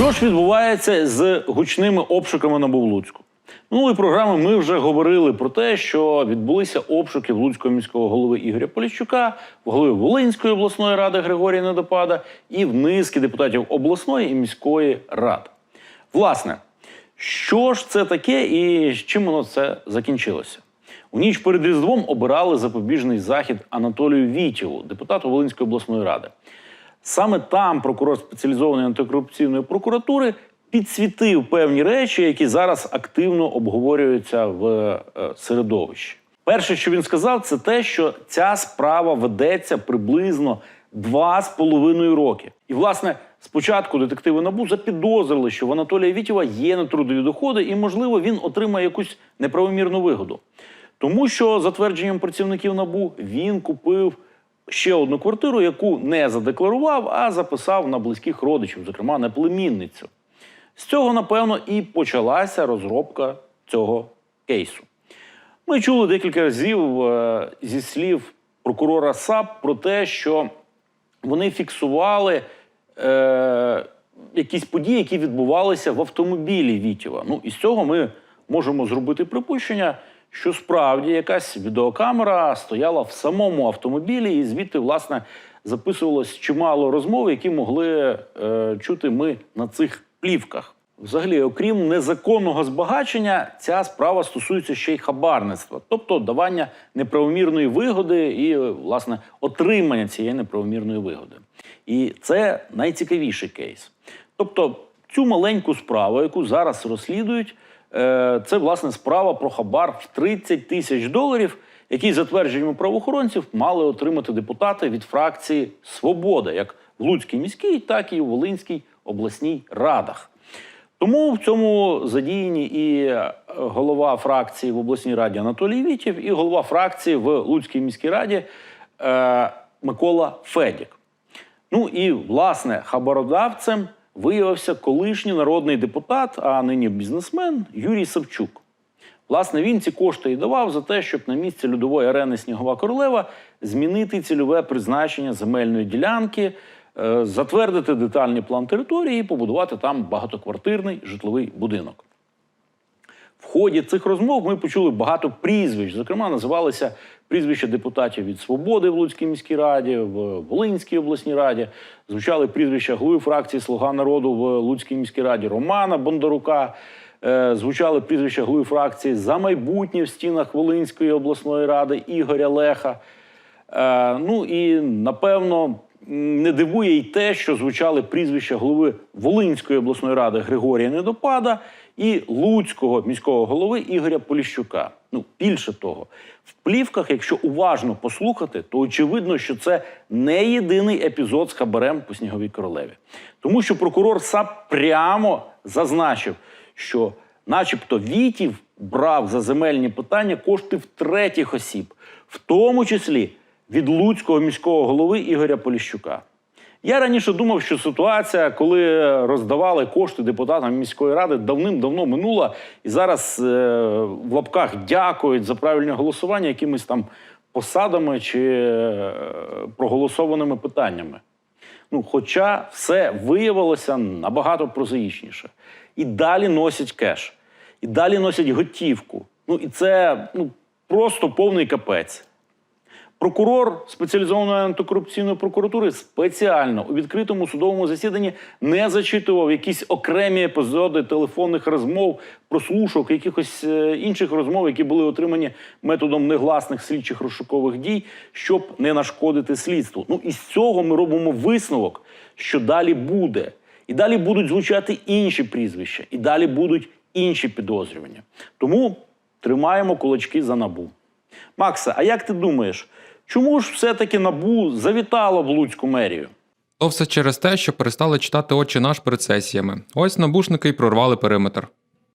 Що ж відбувається з гучними обшуками на Луцьку? Минулої програми ми вже говорили про те, що відбулися обшуки в Луцького міського голови Ігоря Поліщука, в голови Волинської обласної ради Григорія Недопада і в низки депутатів обласної і міської рад. Власне, що ж це таке і чим воно це закінчилося? У ніч перед Різдвом обирали запобіжний захід Анатолію Вітєву, депутату Волинської обласної ради. Саме там прокурор спеціалізованої антикорупційної прокуратури підсвітив певні речі, які зараз активно обговорюються в е, середовищі. Перше, що він сказав, це те, що ця справа ведеться приблизно два з половиною роки. І, власне, спочатку детективи НАБУ запідозрили, що в Анатолія Вітєва є нетрудові доходи, і, можливо, він отримає якусь неправомірну вигоду. Тому що, за твердженням працівників НАБУ, він купив ще одну квартиру, яку не задекларував, а записав на близьких родичів, зокрема на племінницю. З цього, напевно, і почалася розробка цього кейсу. Ми чули декілька разів е, зі слів прокурора САП про те, що вони фіксували е, якісь події, які відбувалися в автомобілі Вітєва. Ну, і з цього ми можемо зробити припущення, що справді якась відеокамера стояла в самому автомобілі, і звідти, власне, записувалось чимало розмов, які могли е, чути ми на цих плівках. Взагалі, окрім незаконного збагачення, ця справа стосується ще й хабарництва, тобто давання неправомірної вигоди і, власне, отримання цієї неправомірної вигоди. І це найцікавіший кейс. Тобто, цю маленьку справу, яку зараз розслідують, це власне справа про хабар в 30 тисяч доларів, який, за твердженнями правоохоронців, мали отримати депутати від фракції Свобода, як в Луцькій міській, так і у Волинській обласній радах. Тому в цьому задіяні і е, голова фракції в обласній раді Анатолій Вітєв, і голова фракції в Луцькій міській раді е, Микола Федік. Ну і власне хабародавцем виявився колишній народний депутат, а нині бізнесмен Юрій Савчук. Власне, він ці кошти і давав за те, щоб на місці льодової арени Снігова Королева змінити цільове призначення земельної ділянки, е, затвердити детальний план території і побудувати там багатоквартирний житловий будинок. Ході цих розмов ми почули багато прізвищ. Зокрема, називалися прізвища депутатів від Свободи в Луцькій міській раді, в Волинській обласній раді. Звучали прізвища голови фракції Слуга народу в Луцькій міській раді Романа Бондарука. Е, Звучали прізвища голови фракції за майбутнє в стінах Волинської обласної ради Ігоря Леха. Е, ну і напевно не дивує й те, що звучали прізвища голови Волинської обласної ради Григорія Недопада і Луцького міського голови Ігоря Поліщука. Ну, більше того, в плівках, якщо уважно послухати, то очевидно, що це не єдиний епізод з хабарем по сніговій королеві. Тому що прокурор САП прямо зазначив, що, начебто, Вітів брав за земельні питання кошти в третіх осіб, в тому числі від Луцького міського голови Ігоря Поліщука. Я раніше думав, що ситуація, коли роздавали кошти депутатам міської ради, давним-давно минула, і зараз е, в лапках дякують за правильне голосування якимись там посадами чи е, проголосованими питаннями. Ну, хоча все виявилося набагато прозаїчніше. І далі носять кеш, і далі носять готівку. Ну і це ну, просто повний капець. Прокурор спеціалізованої антикорупційної прокуратури спеціально у відкритому судовому засіданні не зачитував якісь окремі епізоди телефонних розмов, прослушок, якихось е, інших розмов, які були отримані методом негласних слідчих розшукових дій, щоб не нашкодити слідству. Ну і з цього ми робимо висновок, що далі буде. І далі будуть звучати інші прізвища, і далі будуть інші підозрювання. Тому тримаємо кулачки за набу. Макса, а як ти думаєш, чому ж все-таки набу завітало в Луцьку мерію? То все через те, що перестали читати очі наш перед сесіями. Ось набушники й прорвали периметр.